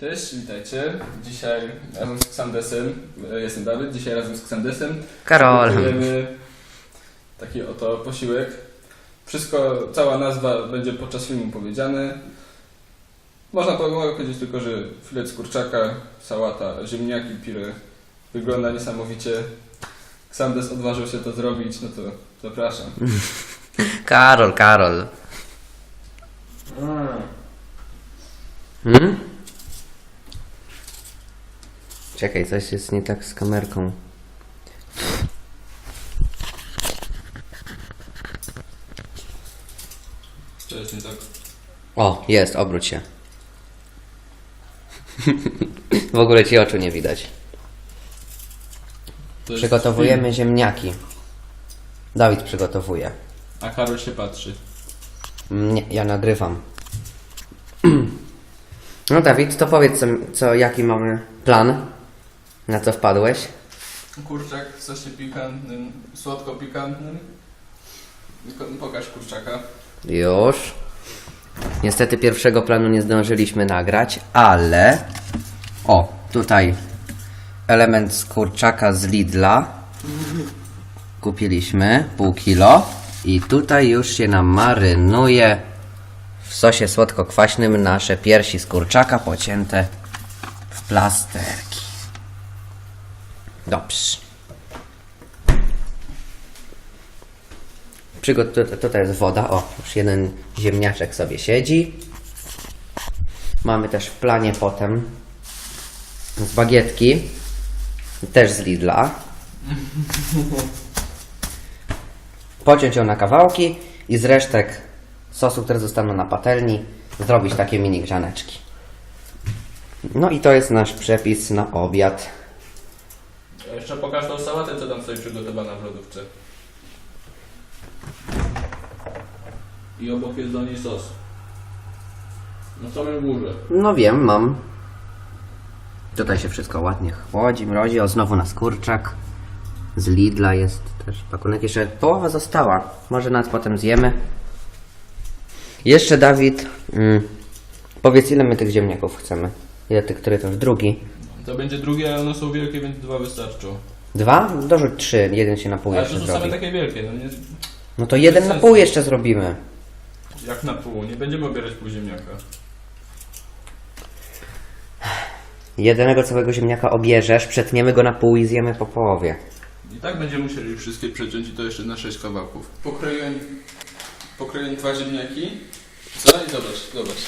Cześć, witajcie. Dzisiaj razem z Ksandesem, e, jestem Dawid, dzisiaj razem z Ksandesem Karol. przygotujemy taki oto posiłek. Wszystko, cała nazwa będzie podczas filmu powiedziane. Można powiedzieć tylko, że filet z kurczaka, sałata, ziemniaki, pire. Wygląda niesamowicie. Ksandes odważył się to zrobić, no to zapraszam. Karol, Karol. Hmm? Czekaj, coś jest nie tak z kamerką. To jest nie tak. O, jest, obróć się. w ogóle ci oczu nie widać. To jest Przygotowujemy ziemniaki. Dawid przygotowuje. A Karol się patrzy. Nie, ja nagrywam. No Dawid, to powiedz co, co jaki mamy plan? Na co wpadłeś? Kurczak w sosie pikantnym, słodko pikantnym. Pokaż kurczaka. Już. Niestety pierwszego planu nie zdążyliśmy nagrać, ale... O, tutaj element z kurczaka z Lidla. Kupiliśmy pół kilo. I tutaj już się nam marynuje w sosie słodko-kwaśnym nasze piersi z kurczaka pocięte w plasterki. Dobrze. Przygot to, to, tutaj jest woda. O, już jeden ziemniaczek sobie siedzi. Mamy też w planie potem z bagietki, też z Lidla. Pociąć ją na kawałki i z resztek sosu, które zostaną na patelni, zrobić takie mini grzaneczki. No i to jest nasz przepis na obiad. Jeszcze pokaż tą sałatę, co tam stoi przygotowana w lodówce. I obok jest do niej sos. Na samym górze. No wiem, mam. Tutaj się wszystko ładnie chłodzi, mrozi. O, znowu nas kurczak. Z Lidla jest też pakunek. Jeszcze połowa została. Może nawet potem zjemy. Jeszcze Dawid, mm, powiedz ile my tych ziemniaków chcemy? Ile tych, który to już drugi? To będzie drugie, ale one są wielkie, więc dwa wystarczą. Dwa? Dorzuć trzy. Jeden się na pół Ale jeszcze to są same zrobi. takie wielkie, no nie... No to jeden na pół jeszcze zrobimy. Jak na pół, nie będziemy obierać pół ziemniaka. Jednego całego ziemniaka obierzesz, przetniemy go na pół i zjemy po połowie. I tak będziemy musieli wszystkie przeciąć i to jeszcze na sześć kawałków. Pokroiłem, pokroiłem dwa ziemniaki. Co? I zobacz, zobacz.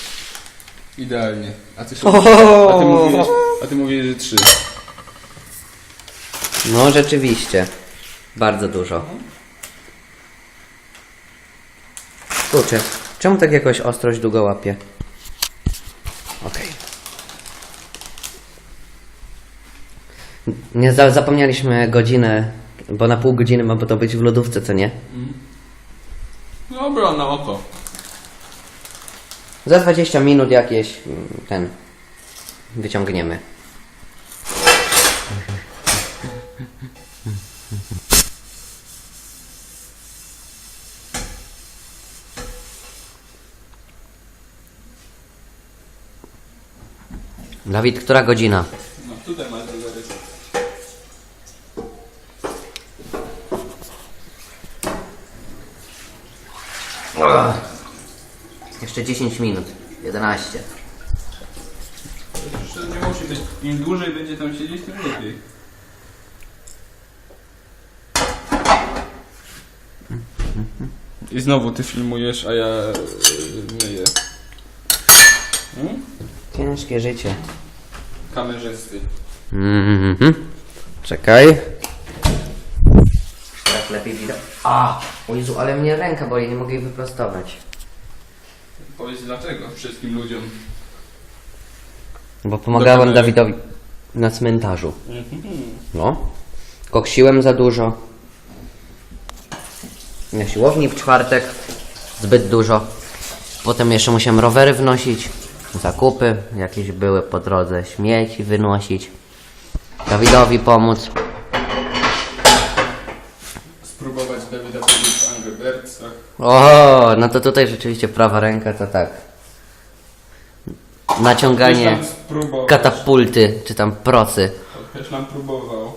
Idealnie. A ty, się, a ty, mówiłeś, a ty mówiłeś, że trzy. No rzeczywiście. Bardzo dużo. Kurczę, czemu tak jakoś ostrość długo łapie? Okej. Nie za, zapomnieliśmy godzinę, bo na pół godziny ma to być w lodówce, co nie? Dobra, na oko. Za 20 minut jakieś mm, ten wyciągniemy. Dawid, która godzina? No tutaj masz zegarek. Jeszcze 10 minut. 11. Być. Im dłużej będzie tam siedzieć, tym lepiej. I znowu ty filmujesz, a ja yy, myję. Hmm? Ciężkie życie. Kamerzysty. Mhm. Czekaj. Tak lepiej widać. A! O Jezu, ale mnie ręka boli, nie mogę jej wyprostować. Powiedz dlaczego wszystkim ludziom. Bo pomagałem. Dawidowi na cmentarzu. No. Koksiłem za dużo. Na siłowni w czwartek zbyt dużo. Potem jeszcze musiałem rowery wnosić. Zakupy jakieś były po drodze. Śmieci wynosić. Dawidowi pomóc. Spróbować Dawida powiedzieć w Angry Birdsach. O, no to tutaj rzeczywiście prawa ręka to tak. Naciąganie Ktoś tam spróbował. katapulty, czy tam procy. Ktoś nam próbował.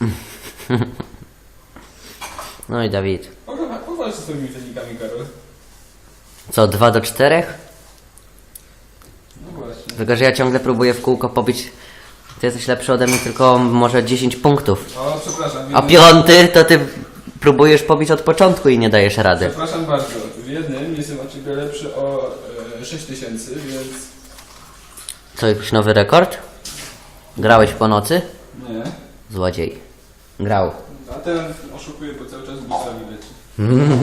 No i Dawid. Pochwal pochwal się swoimi wynikami, Karol. Co, 2 do 4? No właśnie. Tylko, że ja ciągle próbuję w kółko pobić. Ty jesteś lepszy ode mnie tylko może 10 punktów. O, przepraszam. A jednym- piąty to ty próbujesz pobić od początku i nie dajesz rady. Przepraszam bardzo. W jednym jestem od ciebie lepszy o e, 6000, więc Co, jakiś nowy rekord? Grałeś po nocy? nie. Złodziej. Grał. A ten oszukuje, bo cały czas busami leci.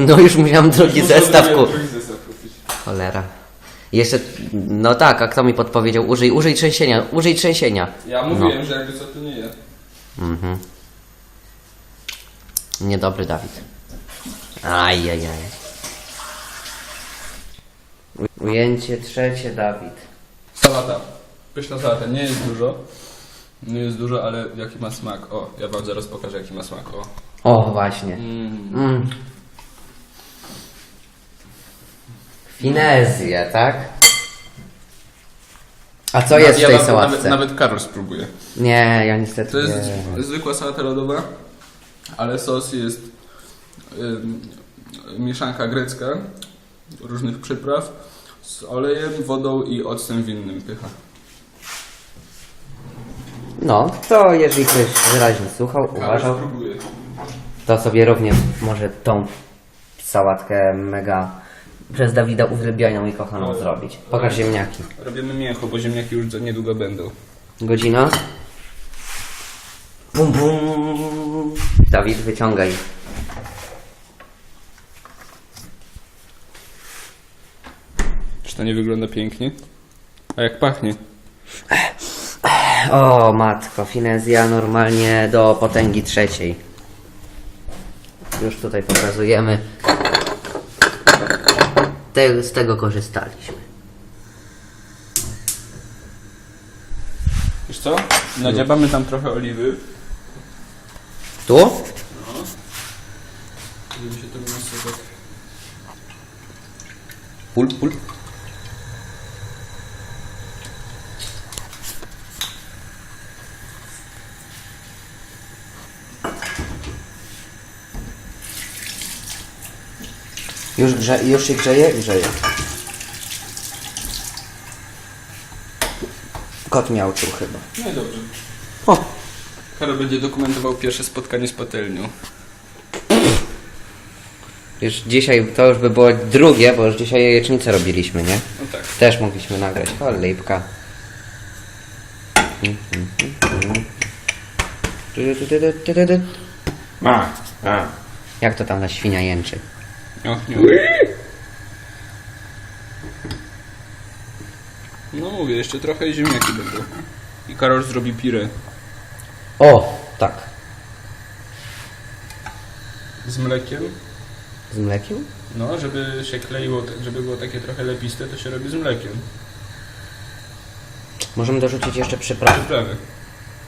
No już musiałem drugi Muszę zestaw drugi- kupić. Drugi zestaw kupić. Cholera. Jeszcze, no tak, a kto mi podpowiedział? Użyj, użyj trzęsienia, użyj trzęsienia. Ja mówiłem, że jakby co to nie ja. Mhm. Niedobry Dawid. Ajajaj. Ujęcie trzecie Dawid. Sałata. Pyszna sałata. Nie jest dużo. Nie jest dużo, ale jaki ma smak. O, ja wam zaraz pokażę jaki ma smak. O. O, właśnie. Mm. Mm. Finezja, tak? A co jest w tej wam- sałatce? Nawet, nawet Karol spróbuje. Nie, ja niestety To jest nie. zwykła sałata lodowa, ale sos jest ym, mieszanka grecka różnych przypraw z olejem, wodą i octem winnym pycha. No, to jeżeli ktoś wyraźnie słuchał, uważał, to sobie również może tą sałatkę mega przez Dawida uwielbianą i kochaną Ale- zrobić. Pokaż ziemniaki. Robimy mięcho, bo ziemniaki już za niedługo będą. Godzina? Bum bum. Dawid, wyciągaj. Czy to nie wygląda pięknie? A jak pachnie? O matko, finezja normalnie do potęgi trzeciej. Już tutaj pokazujemy. Te, z tego korzystaliśmy. Wiesz co? Nadziabamy tam trochę oliwy. Tu? Żeby się to mięso tak... Pul, pul. Już, grze, już się grzeje? Grzeje. Kot miał tu chyba. No i dobrze. O! Karol będzie dokumentował pierwsze spotkanie z patelnią. Już dzisiaj to już by było drugie, bo już dzisiaj jajecznicę robiliśmy, nie? No tak. Też mogliśmy nagrać. O, lipka. A, a. Jak to tam ta świnia jęczy? O, nie. No mówię, jeszcze trochę i ziemniaki będą. I Karol zrobi pirę O, tak. z mlekiem. Z mlekiem? No, żeby się kleiło, tak, żeby było takie trochę lepiste, to się robi z mlekiem. Możemy dorzucić jeszcze przyprawy. Przyprawy.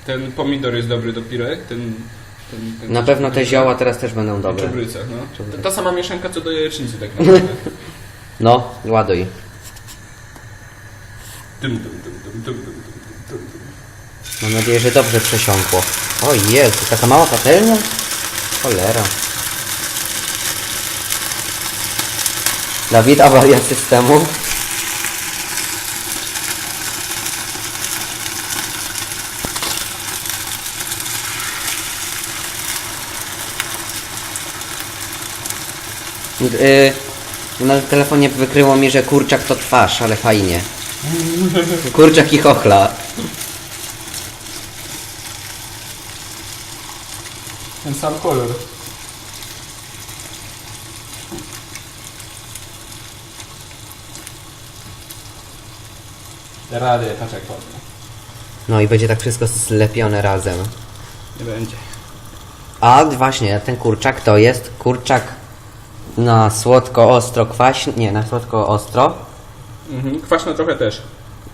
Ten pomidor jest dobry do pirek, ten... ten, ten Na pewno te zioła teraz też będą dobre. Czebryca, no. To ta sama mieszanka co do jajecznicy tak naprawdę. No, ładuj. Dum, dum, dum, dum, dum, dum. Mam nadzieję, że dobrze przesiąkło. O Jezu, taka mała patelnia? Cholera. Dawid, awaria systemu. Yy, na telefonie wykryło mi, że kurczak to twarz, ale fajnie. Kurczak i chochla. Ten sam kolor. Radę, patrz jak ładnie. No i będzie tak wszystko slepione razem. Nie będzie. A właśnie, ten kurczak to jest kurczak na słodko, ostro, kwaśny. Nie, na słodko, ostro. Mhm. Kwaśno trochę też.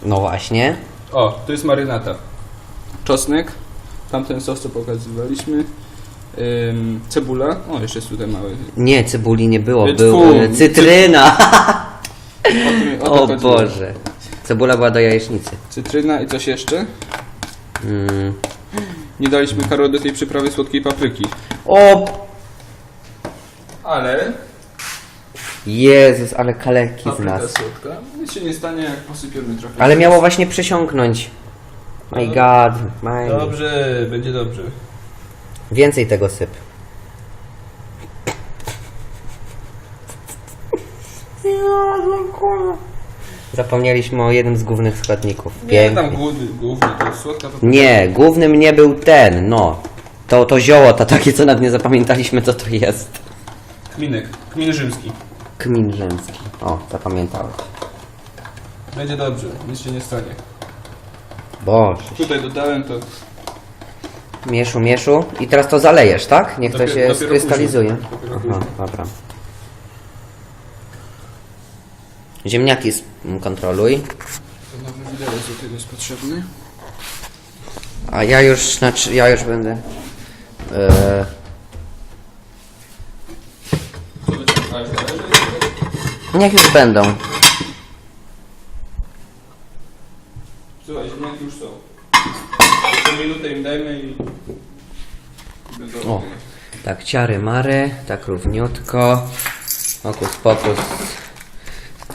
No właśnie. O, to jest marynata. Czosnek. Tamten sos, co pokazywaliśmy. Ym, cebula. O, jeszcze jest tutaj mały. Nie, cebuli nie było, Tfu, był e, cytryna. O, tym- o to O chodziło. Boże. Cebula była do jajecznicy. Cytryna i coś jeszcze? Mm. Nie daliśmy Karol do tej przyprawy słodkiej papryki. O! Ale Jezus, ale kaleki z papryka nas. słodka. Nic się nie stanie, jak posypiemy trochę. Ale miało właśnie przesiąknąć. My god, my. Dobrze, będzie dobrze. Więcej tego syp. Zapomnieliśmy o jednym z głównych składników. Nie Pięknie. tam główny, główny, to jest słodka papryka. Nie, głównym nie był ten, no. To, to zioło, to takie, co nawet nie zapamiętaliśmy, co to jest. Kminek, kmin rzymski. Kmin rzymski. O, zapamiętałem. Będzie dobrze, nic się nie stanie. Boże. Tutaj dodałem to. Mieszu, mieszu. I teraz to zalejesz, tak? Niech to Dopiero- się dopiero skrystalizuje. później. Dopiero Aha, później. dobra. Ziemniaki s- m, kontroluj. To nowy widelec do tego jest potrzebny. A ja już, znaczy, ja już będę. E, niech już będą. Słuchaj, ziemniaki już są. Jeszcze minutę im dajmy i... Będą O. Tak, ciary mary, tak równiutko. Okus pokus.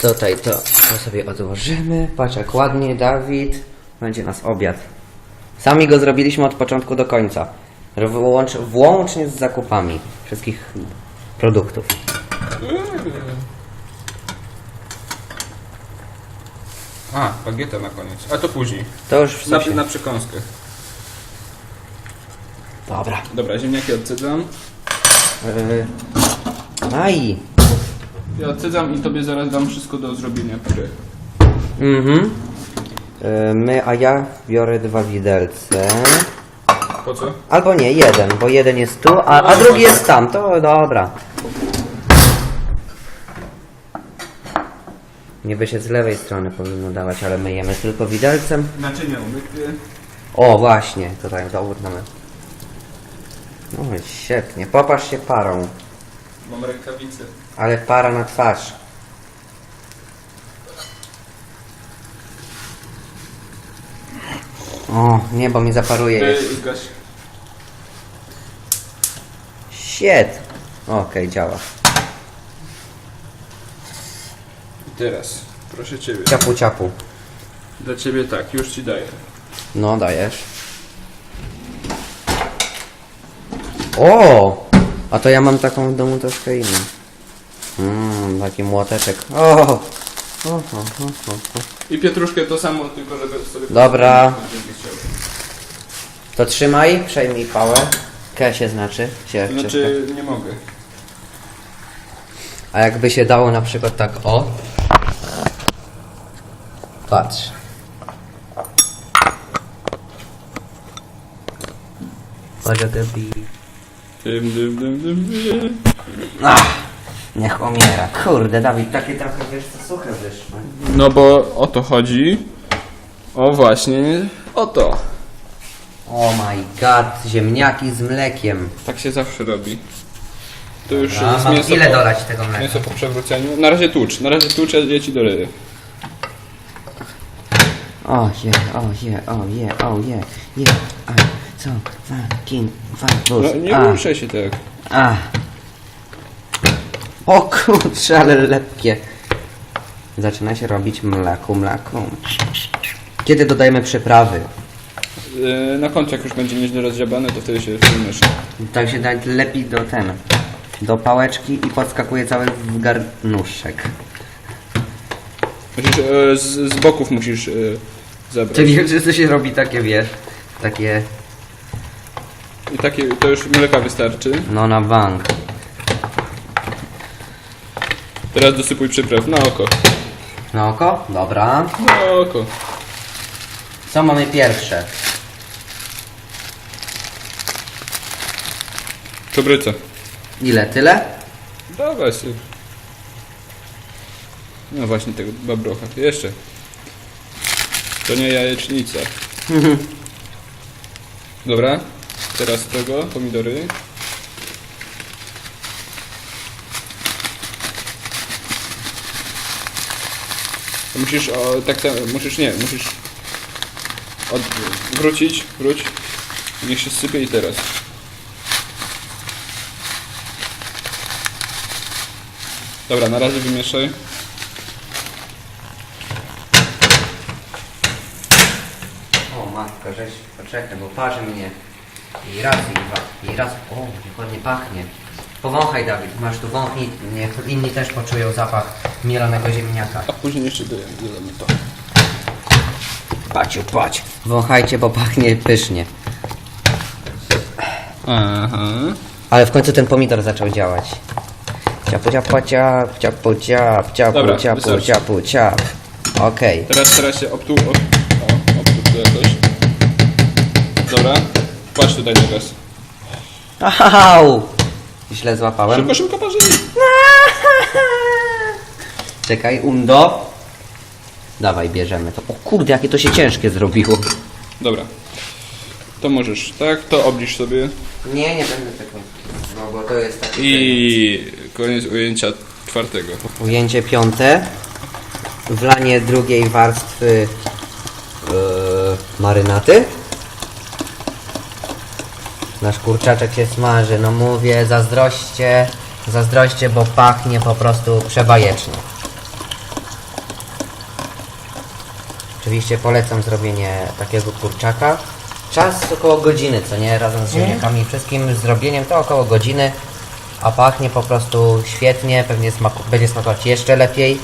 Tutaj to, to sobie odłożymy. Patrz jak ładnie, Dawid. Będzie nas obiad. Sami go zrobiliśmy od początku do końca. Włącz, włącznie z zakupami wszystkich produktów. A, bagieta na koniec. A to później. To już w Na, sosie. na przekąskę. Dobra. Dobra, ziemniaki odcedzam. Yy. Aj. Ja odcedzam i tobie zaraz dam wszystko do zrobienia puree. Mhm. Yy, my, a ja biorę dwa widelce. Po co? Albo nie, jeden, bo jeden jest tu, a, a drugi jest tam. To dobra. Niby się z lewej strony powinno dawać, ale my jemy tylko widelcem. Naczynia umyte. O, właśnie, tutaj dowód mamy. No świetnie, popatrz się parą, Mam rękawice. ale para na twarz. O, niebo mi zaparuje. zgaś. Shit. Okej, działa. I teraz, proszę ciebie. Ciapu, ciapu. Dla ciebie tak, już ci daję. No, dajesz. O! A to ja mam taką w domu troszkę inną. Mmm, taki młoteczek. O! O, o, o, o. I pietruszkę to samo, tylko żeby sobie... Dobra. To trzymaj, przejmij pałę. K się znaczy. Się. Znaczy, nie mogę. A jakby się dało na przykład tak o. Patrz. Jak robi. Dym, dym, dym, dym, dym. Ach, niech umiera. Kurde, Dawid, takie trochę wiesz co suche wyszły. No bo o to chodzi. O właśnie, o to. Oh my god, ziemniaki z mlekiem. Tak się zawsze robi. To już A jest mam mięso ile po, dolać tego mleka? mięso po przewróceniu. Na razie tłucz, na razie tłucz, ja- ja ci doleję. O je, o je, o je, o je, je, a, co, fucking, fuck, No, nie a, ruszaj się tak. a. O kurczę, ale lepkie. Zaczyna się robić mleku, mleku. Kiedy dodajemy przyprawy? Yy, Na końcu jak już będzie nieźle rozdziabane, to wtedy się wymiesza. Tak się da lepiej do ten, do pałeczki i podskakuje cały w garnuszek. E, z, z boków musisz e, zabrać. Czyli że to się robi takie, wiesz, takie, I takie, to już mleka wystarczy. no na bank. Teraz dosypuj przypraw na oko. Na oko? Dobra. Na oko. Co mamy pierwsze? Czubryca. Ile? Tyle? Dawaj sobie. No właśnie tego babrocha. Jeszcze. To nie jajecznica. Dobra. Teraz tego, pomidory. Musisz o, tak samo, musisz nie, musisz od, wrócić, wróć. Niech się sypie i teraz. Dobra, na razie wymieszaj. O matko, żeś, poczekaj, bo parzy mnie. I raz, i dwa, i raz. O, jak ładnie pachnie. Powąchaj Dawid, masz tu wąchnij, niech inni też poczują zapach mielonego ziemniaka. A później jeszcze dodamy to. Paciu, pać. Wąchajcie, bo pachnie pysznie. Aha. Ale w końcu ten pomidor zaczął działać. Ciapu, ciapu, ciap, ciapu, ciap, ciapu, Dobra, ciapu, wystarczy. ciapu, ciap. Okej. Teraz teraz się obtu... Dobra. Patrz tutaj teraz. Au! Źle złapałem. Szybko, szybko parzy. Czekaj, undo. Dawaj, bierzemy to. O kurde, jakie to się ciężkie zrobiło. Dobra. To możesz, tak? To oblicz sobie. Nie, nie będę tego. No bo to jest takie... I koniec ujęcia czwartego. Ujęcie piąte. Wlanie drugiej warstwy yy, marynaty. Nasz kurczaczek się smaży. No mówię, zazdroście, zazdroście, bo pachnie po prostu przebajecznie. Oczywiście polecam zrobienie takiego kurczaka. Czas około godziny, co nie? Razem z ziemniakami wszystkim zrobieniem to około godziny. A pachnie po prostu świetnie, pewnie smaku, będzie smakować jeszcze lepiej.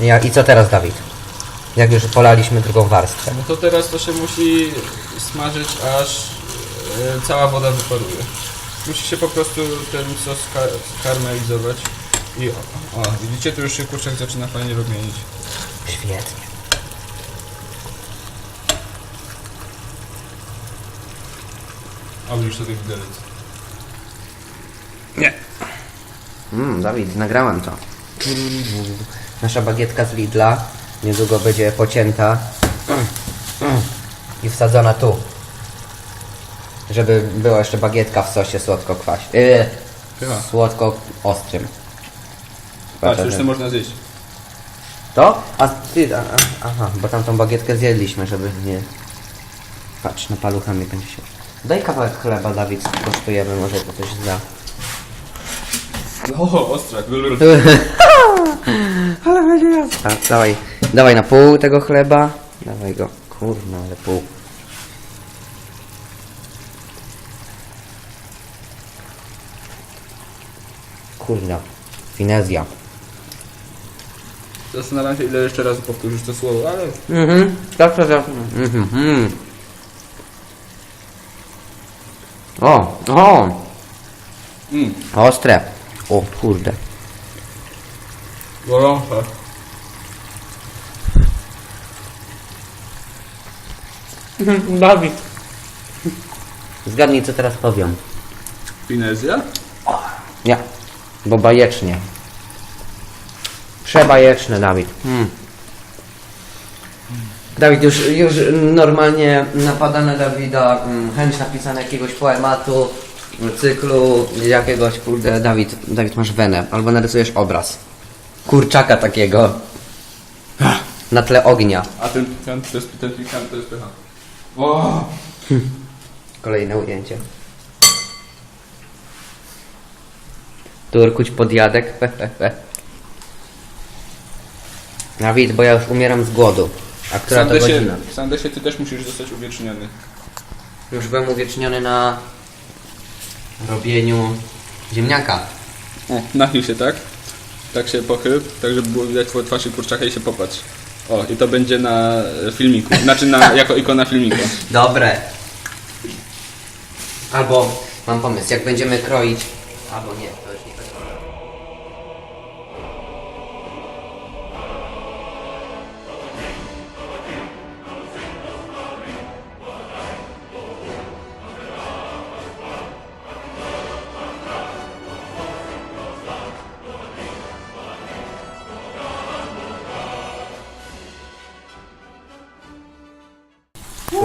Ja, I co teraz, Dawid? Jak już polaliśmy drugą warstwę. No to teraz to się musi smażyć, aż cała woda wyparuje. Musi się po prostu ten sos ka- karmelizować. I o, o, widzicie, tu już się kurczak zaczyna fajnie rumienić. Świetnie. Oblicz sobie widelec. Nie. Mmm, Dawid, nagrałem to. Nasza bagietka z Lidla niedługo będzie pocięta i wsadzona tu. Żeby była jeszcze bagietka w sosie słodko-kwaś. Yy, Pycha. słodko-ostrym. Patrz, już to można zjeść. To? A ty, a, a, aha, bo tamtą bagietkę zjedliśmy, żeby nie... Patrz, na paluchami będzie się... Daj kawałek chleba, Dawid, kosztujemy, może to coś da. O, ostrak. Ale będzie jasna. Dawaj, dawaj na pół tego chleba. Dawaj go. Kurna, ale pół. Kurna. Finezja. Zastanawiam się, ile jeszcze razy powtórzysz to słowo, ale Mhm. Tak, tak, tak. Mhm. mhm. O, o, mm, ostre. O kurde. gorące. Dawid. Zgadnij, co teraz powiem. Finezja? Bo bajecznie. Przebajeczne, Dawid. Mm. Dawid, już, już normalnie napada na Dawida mm, chęć napisania jakiegoś poematu, cyklu, jakiegoś, kurde, Dawid, Dawid, masz wenę, albo narysujesz obraz. Kurczaka takiego. Na tle ognia. A ten pikant to jest ten pikant to jest pycha. O! Kolejne ujęcie. Turkuć podjadek. Dawid, bo ja już umieram z głodu. A która to Sandesie, godzina? Sandesie, ty też musisz zostać uwieczniony. Już byłem uwieczniony na robieniu ziemniaka. O, nachyl się, tak? Tak się pochyl, tak żeby było widać twoją twarz i kurczaka i się popatrz. O, i to będzie na e, filmiku. Znaczy na, jako ikona filmiku. Dobre. Albo mam pomysł, jak będziemy kroić. Albo nie,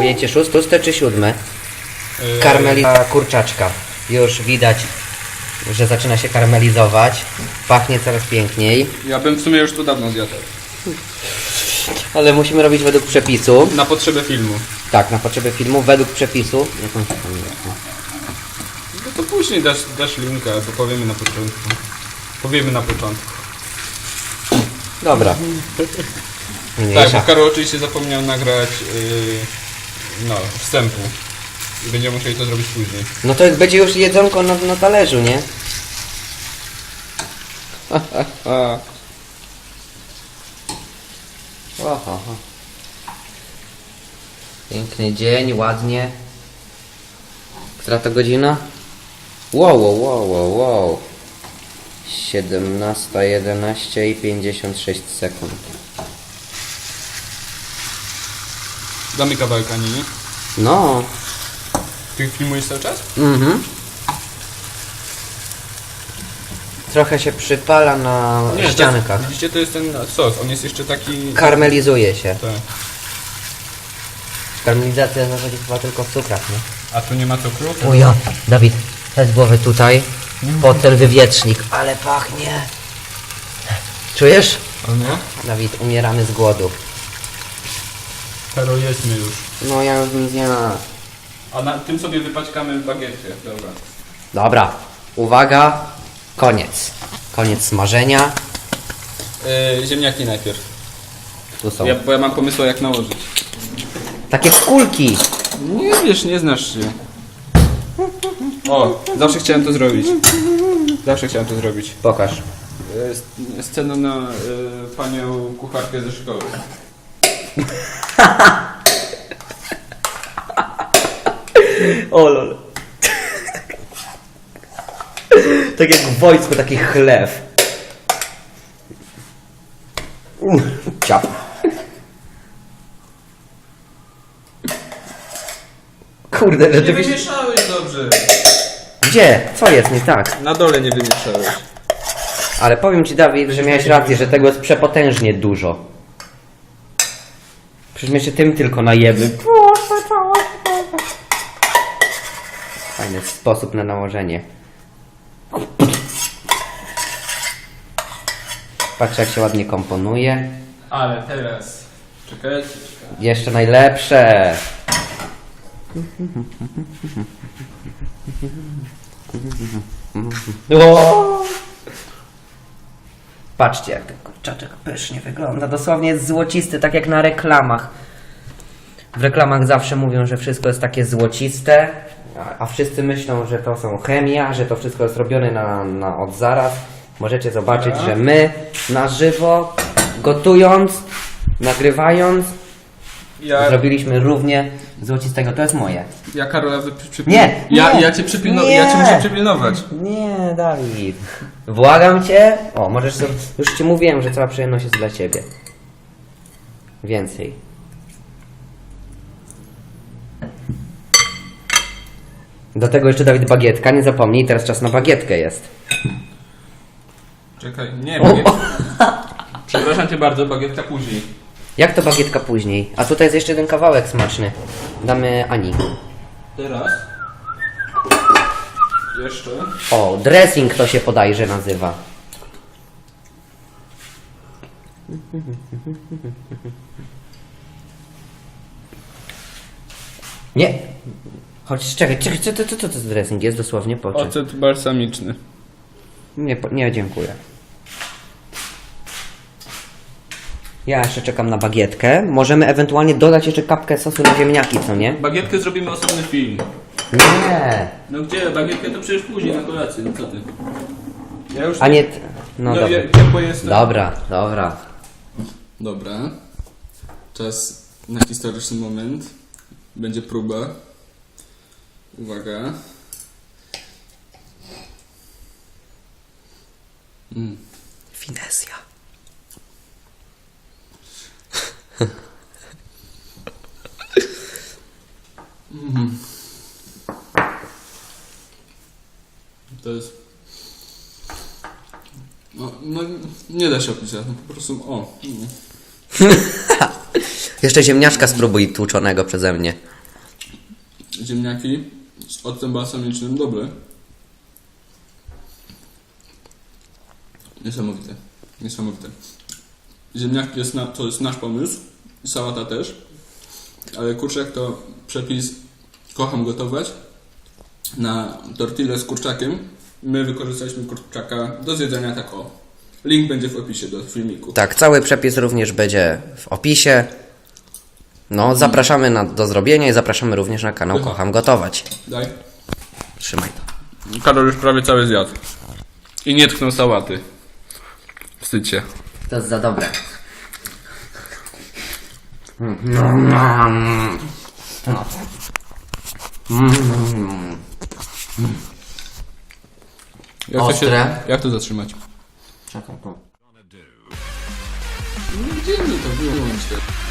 Ujęcie szóste, czy siódme? Yy, Karmelita kurczaczka. Już widać, że zaczyna się karmelizować. Pachnie coraz piękniej. Ja bym w sumie już to dawno zjadł. Ale musimy robić według przepisu. Na potrzebę filmu. Tak, na potrzeby filmu, według przepisu. Jakąś. No to później dasz, dasz linka, to powiemy na początku. Powiemy na początku. Dobra. Tak, Mniejsza. bo Karol oczywiście zapomniał nagrać yy, no, wstępu. I będziemy musieli to zrobić później. No to będzie już jedzonko na, na talerzu, nie? Oho. Piękny dzień, ładnie. Która to godzina? Wow, wow, wow, wow, wow. 17.11 i 56 sekund. Damy kawałek Ani. No. Ty filmujesz cały czas? Mhm. Trochę się przypala na to ściankach. jest, widzicie, to jest ten sos. On jest jeszcze taki... Karmelizuje się. Tak. Karmelizacja w zasadzie chyba tylko w cukrach, nie? A tu nie ma cukru? O ja, Dawid, weź głowę tutaj, pod ten wywietrznik. Ale pachnie. Czujesz? O nie? Dawid, umieramy z głodu. Karol, jedźmy już. No ja już nic nie ma. A na tym sobie wypaćkamy bagietkę. Dobra. Dobra, uwaga, koniec. Koniec smażenia. Yy, ziemniaki najpierw. Tu są Ja, bo ja mam pomysł jak nałożyć. takie kulki. Nie wiesz, nie znasz się. O, zawsze chciałem to zrobić. Zawsze chciałem to zrobić. Pokaż. E, sc- Scenę na e, panią kucharkę ze szkoły. O lol. tak jak w wojsku, taki chlew. Ciap. Kurde, Nie rzeczywiście. wymieszałeś dobrze. Gdzie? Co jest nie tak? Na dole nie wymieszałeś. Ale powiem ci, Dawid, że miałeś rację, że tego jest przepotężnie dużo. Przecież my się tym tylko najemy. Fajny sposób na nałożenie. Patrz jak się ładnie komponuje. Ale teraz. Czekajcie, czekajcie. Jeszcze najlepsze. O! Patrzcie jak ten kurczaczek pysznie wygląda. Dosłownie jest złocisty, tak jak na reklamach. W reklamach zawsze mówią, że wszystko jest takie złociste, a, wszyscy myślą, że to są chemia, że to wszystko jest robione na, na od zaraz. Możecie zobaczyć, że my na żywo, gotując, nagrywając, Ja, zrobiliśmy równie złocistego. To jest moje. ja Karola wy, przy, Nie, Ja, nie, ja cię ja cię muszę przypilnować. Nie, Dawid. Błagam cię. O, możesz. sobie- Już ci mówiłem, że cała przyjemność jest dla ciebie. Więcej. Do tego jeszcze Dawid bagietka, nie zapomnij, teraz czas na bagietkę jest. Czekaj, nie, bagiet... Przepraszam cię bardzo, bagietka później. Jak to bagietka później? A tutaj jest jeszcze jeden kawałek smaczny. Damy Ani. Teraz. Jeszcze. O, dressing to się podajże nazywa. Nie. Chodź, czekaj, czekaj, co to, co to, to dressing jest dosłownie? Poczekaj. Ocet balsamiczny. Nie, po- nie, dziękuję. Ja jeszcze czekam na bagietkę. Możemy ewentualnie dodać jeszcze kapkę sosu na ziemniaki, co nie? Bagietkę zrobimy osobny film. Nie. No gdzie? Bagietkę to przecież później na kolację, no co ty? Ja już... A nie... t- No No, dobra. ja, jest... Dobra, dobra. Dobra. Czas na historyczny moment. Będzie próba. Uwaga. Mm. Finezja. To jest... No, no nie da się opisać, no po prostu o. Jeszcze ziemniaczka spróbuj tłuczonego przeze mnie. Ziemniaki z octem balsamicznym, dobre. Niesamowite. Niesamowite. Ziemniaki jest na, to jest nasz pomysł, sałata też, ale kurczak to przepis kocham gotować na tortillę z kurczakiem. My wykorzystaliśmy kurczaka do zjedzenia tak o. Link będzie w opisie do filmiku. Tak, cały przepis również będzie w opisie. No, zapraszamy na, do zrobienia i zapraszamy również na kanał. Kocham Gotować. Daj. Trzymaj to. Karol już prawie cały zjadł. I nie tknął sałaty. Wstydź się. To jest za dobre. Jak to, się, Ostre. jak to zatrzymać? Czekaj. No gdzie mi to wyłącz te?